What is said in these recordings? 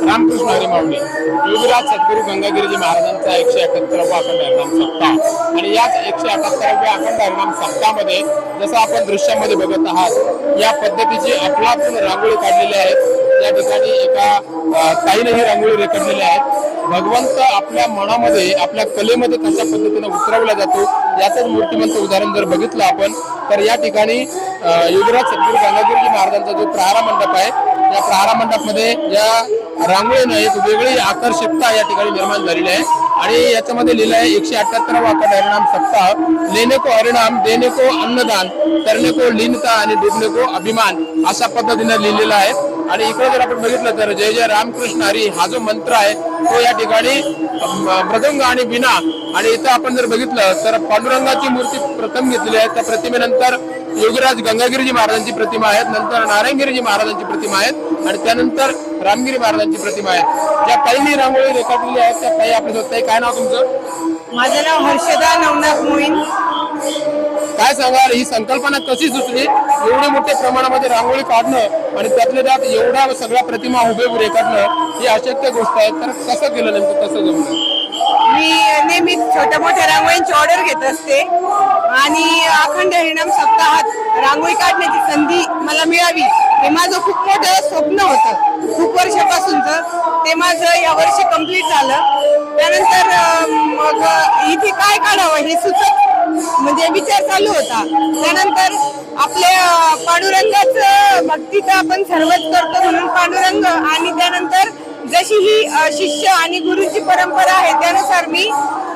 रामकृष्ण हरी माऊली योगीराज सद्गुरू गंगागिरीजी महाराजांचा एकशे एकाहत्तरावा अखंड हरिनाम सप्ताह. आणि याच एकशे एकाहत्तराव्या अखंड हरिनाम सप्ताहामध्ये जसं आपण दृश्यामध्ये बघत आहात या पद्धतीची अफलातून रांगोळी काढलेली आहेत या ठिकाणी एका ताईनेही ताईने ही रांगोळी रेखाटलेली आहे भगवंत आपल्या मनामध्ये आपल्या कलेमध्ये कशा पद्धतीने उतरवला जातो याचंच मूर्तिमंत उदाहरण जर बघितलं आपण तर या ठिकाणी अ, योगीराज सद्गुरू गंगागिरीजी महाराजांचा जो प्रहारा मंडप आहे या प्रहारा मंडपमध्ये या रांगोळीनं एक वेगळी आकर्षकता या ठिकाणी निर्माण झालेली आहे. आणि याच्यामध्ये लिहिलं आहे एकशे अठ्याहत्तरावा अखंड हरिणाम सप्ताह. लेने को हरिनाम को अन्नदान करणे को लीनता आणि डुबणे को अभिमान अशा पद्धतीने लिहिलेलं आहे. आणि इकडे जर आपण बघितलं तर जय जय रामकृष्ण हरी हा जो मंत्र आहे तो या ठिकाणी मृदंग आणि बिना. आणि इथं आपण जर बघितलं तर पांडुरंगाची मूर्ती प्रथम घेतलेली आहे. त्या प्रतिमेनंतर योगीराज गंगागिरीजी महाराजांची प्रतिमा आहेत नंतर नारायणगिरीजी महाराजांची प्रतिमा आहेत आणि त्यानंतर रामगिरी महाराजांची प्रतिमा आहे ज्या ताईंनी रांगोळी रेखाटलेली आहेत त्या ताई आपल्या ताई काय नाव तुमचं? माझं नाव हर्षदा नवनाथ मोहीन काय सांगाल? ही संकल्पना कशी सुचली? एवढे मोठ्या प्रमाणामध्ये रांगोळी काढणं आणि त्यातल्या त्यात एवढ्या सगळ्या प्रतिमा उभे रेखाटणं ही अशक्य गोष्ट आहे. तर कसं केलं नेमकं? कसं जमलं? मी नेहमी छोट्या मोठ्या रांगोळींची ऑर्डर घेत असते. आणि अखंड हरिणाम सप्ताहात रांगोळी काढण्याची संधी मला मिळावी हे माझं खूप मोठं स्वप्न होतं. खूप वर्षापासूनच ते माझं या वर्षी कंप्लीट झालं. त्यानंतर मग इथे काय काढावं हे सुचत म्हणजे विचार चालू होता. त्यानंतर आपल्या पांडुरंगाचं भक्ती आपण सर्वच करतो म्हणून पांडुरंग आणि त्यानंतर जशी ही शिष्य आणि गुरुची परंपरा आहे त्यानुसार मी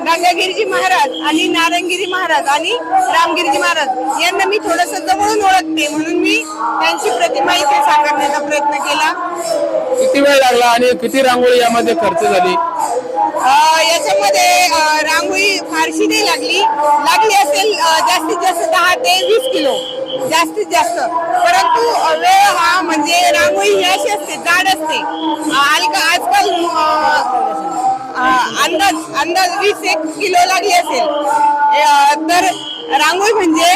गंगागिरीजी महाराज आणि नारायणगिरी महाराज आणि रामगिरीजी महाराज यांना मी थोडस जवळून ओळखते. म्हणून मी त्यांची प्रतिमा इथे साकारण्याचा प्रयत्न केला. किती वेळ लागला आणि किती रांगोळी यामध्ये खर्च झाली? याच्यामध्ये रांगोळी फारशी नाही लागली. लागली असेल जास्तीत जास्त दहा ते वीस किलो. जास्तीत जास्त. परंतु वेळ हा म्हणजे रांगोळी ही अशी असते जाड असते. आजकाल अंदाज अंदाज वीस एक किलो लागली असेल. तर रांगोळी म्हणजे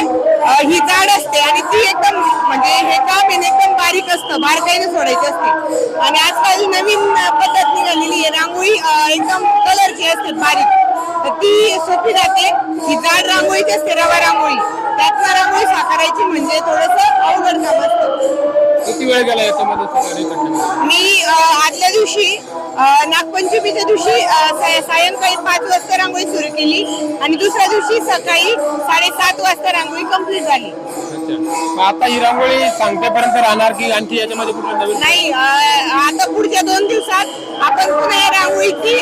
ही जाड असते आणि ती एकदम म्हणजे हे काम एकदम बारीक असतं बारकाईने सोडायची असते. आणि आजकाल नवीन पद्धत निघालेली आहे रांगोळी एकदम कलरची असते बारीक. तर ती सोपी जाते. ही जाड रांगोळीची असते रवा रांगोळी. त्यातनं रांगोळी साकारायची म्हणजे थोडस वेळ गेला याच्यामध्ये? मी आदल्या दिवशी नागपंचमीच्या दिवशी सायंकाळी पाच वाजता रांगोळी सुरू केली आणि दुसऱ्या दिवशी सकाळी साडेसात वाजता रांगोळी कंप्लीट झाली. आता ही रांगोळी सांगतेपर्यंत राहणार की आणखी याच्यामध्ये नवीन? नाही आता पुढच्या दोन दिवसात आपण पुन्हा या रांगोळीची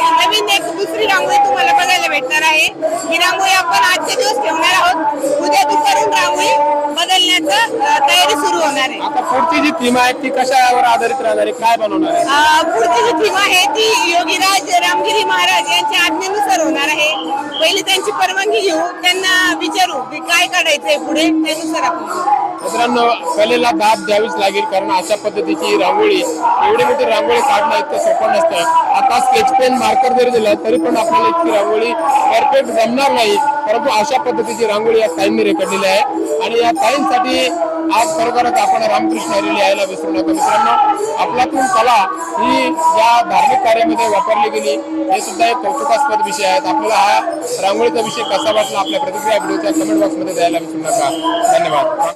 तयारी सुरू होणार आहे. आता पुढची जी थीम आहे ती कशावर आधारित राहणार आहे? काय बनवणार आहे? अ, पुढची जी थीम आहे ती योगीराज रामगिरी महाराज यांच्या आज्ञेनुसार होणार आहे. पहिले त्यांची परवानगी घेऊ त्यांना विचारू की काय काढायचंय पुढे त्यानुसार आपण करू. मित्रांनो कलेला दाब द्यावीच लागेल कारण अशा पद्धतीची रांगोळी एवढी मोठी रांगोळी काढणं इतकं सोपं नसतं. आता स्केच पेन मार्कर जरी दिलं तरी पण आपल्याला इतकी रांगोळी परफेक्ट जमणार नाही. परंतु अशा पद्धतीची रांगोळी या ताईंनी रेकडलेली आहे. आणि या ताईंसाठी आज खरोखरच आपण रामकृष्ण हरी यायला विसरू नका. मित्रांनो आपल्यातून कला ही या धार्मिक कार्यामध्ये वापरली गेली. हे सुद्धा एक कौतुकास्पद विषय आहेत आपल्याला हा रांगोळीचा विषय कसा वाटला आपल्या प्रतिक्रिया व्हिडिओच्या कमेंट बॉक्समध्ये द्यायला विसरू नका. धन्यवाद.